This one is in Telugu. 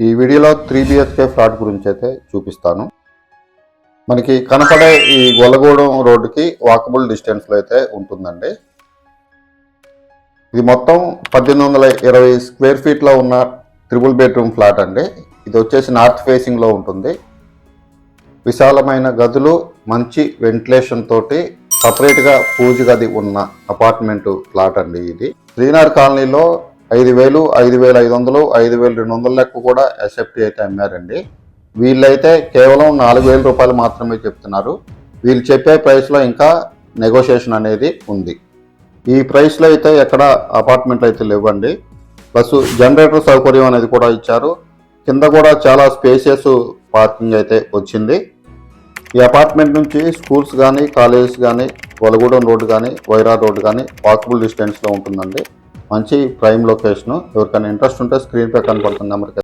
ఈ వీడియోలో త్రీ బిహెచ్కే ఫ్లాట్ గురించి అయితే చూపిస్తాను. మనకి కనపడే ఈ గొల్లగూడెం రోడ్డుకి వాకబుల్ డిస్టెన్స్లో అయితే ఉంటుందండి. ఇది మొత్తం పద్దెనిమిది వందల ఇరవై స్క్వేర్ ఫీట్లో ఉన్న త్రిబుల్ బెడ్రూమ్ ఫ్లాట్ అండి. ఇది వచ్చేసి నార్త్ ఫేసింగ్లో ఉంటుంది. విశాలమైన గదులు మంచి వెంటిలేషన్ తోటి సపరేట్గా పూజ గది ఉన్న అపార్ట్మెంట్ ఫ్లాట్ అండి ఇది. శ్రీనార్ కాలనీలో ఐదు వేలు ఐదు వేల ఐదు వందలు ఐదు వేల రెండు వందల లెక్క కూడా ఎస్ఎఫ్టీ అయితే అమ్మారండి. వీళ్ళైతే కేవలం నాలుగు వేల రూపాయలు మాత్రమే చెప్తున్నారు. వీళ్ళు చెప్పే ప్రైస్లో ఇంకా నెగోషియేషన్ అనేది ఉంది. ఈ ప్రైస్లో అయితే ఎక్కడ అపార్ట్మెంట్లు అయితే లేవండి. ప్లస్ జనరేటర్ సౌకర్యం అనేది కూడా ఇచ్చారు. కింద కూడా చాలా స్పేసియస్ పార్కింగ్ అయితే వచ్చింది. ఈ అపార్ట్మెంట్ నుంచి స్కూల్స్ కానీ కాలేజెస్ కానీ వలగూడెం రోడ్డు కానీ వైరా రోడ్డు కానీ వాకబుల్ డిస్టెన్స్లో ఉంటుందండి. మంచి ప్రైమ్ లొకేషన్. ఎవరికైనా ఇంట్రెస్ట్ ఉంటే స్క్రీన్ పై కనపడుతుంది. నెంబర్కి